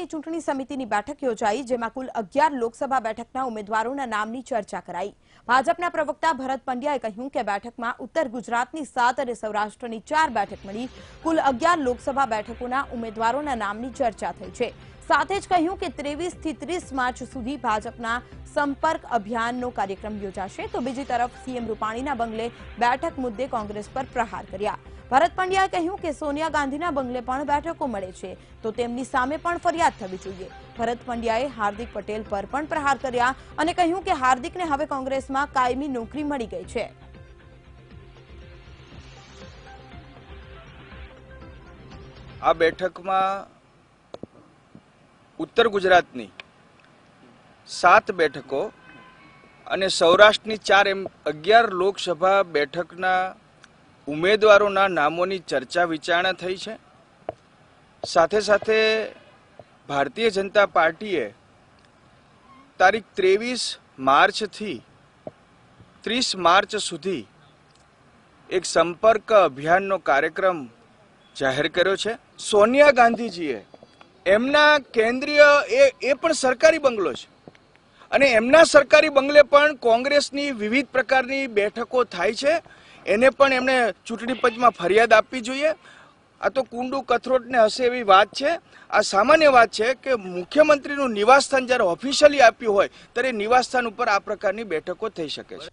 ભાજપની ચૂંટણી સમિતિની બેઠક યોજાઈ, જેમાં કુલ અગિયાર લોકસભા બેઠકના ઉમેદવારોના નામની ચર્ચા કરાઈ. ભાજપના પ્રવક્તા ભરત પંડ્યાએ કહ્યું કે બેઠકમાં ઉત્તર ગુજરાતની સાત અને સૌરાષ્ટ્રની ચાર બેઠક મળી. કુલ અગિયાર લોકસભા બેઠકોના ઉમેદવારોના નામની ચર્ચા થઈ છે. સાથે જ કહ્યું કે ત્રેવીસથી ત્રીસ માર્ચ સુધી ભાજપના સંપર્ક અભિયાનનો કાર્યક્રમ યોજાશે. તો બીજી તરફ સીએમ રૂપાણીના બંગલે બેઠક મુદ્દે કોંગ્રેસ પર પ્રહાર કર્યા. ભરત પંડ્યાએ કહ્યું કે સોનિયા ગાંધીના બંગલે પણ બેઠકો મળે છે, તો તેમની સામે પણ ફરિયાદ થવી જોઈએ. ભરત પંડ્યાએ હાર્દિક પટેલ પર પણ પ્રહાર કર્યા અને કહ્યું કે હાર્દિકને હવે કોંગ્રેસમાં કાયમી નોકરી મળી ગઈ છે. આ બેઠકમાં ઉત્તર ગુજરાતની સાત બેઠકો અને સૌરાષ્ટ્રની ચાર એમ અગિયાર લોકસભા બેઠકના ઉમેદવારોના નામોની ચર્ચા વિચારણા થઈ છે. સાથે સાથે ભારતીય જનતા પાર્ટીએ તારીખ ત્રેવીસ માર્ચથી ત્રીસ માર્ચ સુધી એક સંપર્ક અભિયાનનો કાર્યક્રમ જાહેર કર્યો છે. સોનિયા ગાંધીજીએ એમના કેન્દ્રીય એ એ પણ સરકારી બંગલો છે. અને એમના સરકારી બંગલે પણ કોંગ્રેસની વિવિધ પ્રકારની બેઠકો થાય છે. એને પણ એમણે ચૂંટણી પંચમાં ફરિયાદ આપવી જોઈએ. આ તો કુંડુ કથરોટને હશે એવી વાત છે. આ સામાન્ય વાત છે કે મુખ્યમંત્રીનું નિવાસસ્થાન જ્યારે ઓફિશિયલી આપ્યું હોય, ત્યારે નિવાસસ્થાન ઉપર આ પ્રકારની બેઠકો થઈ શકે છે.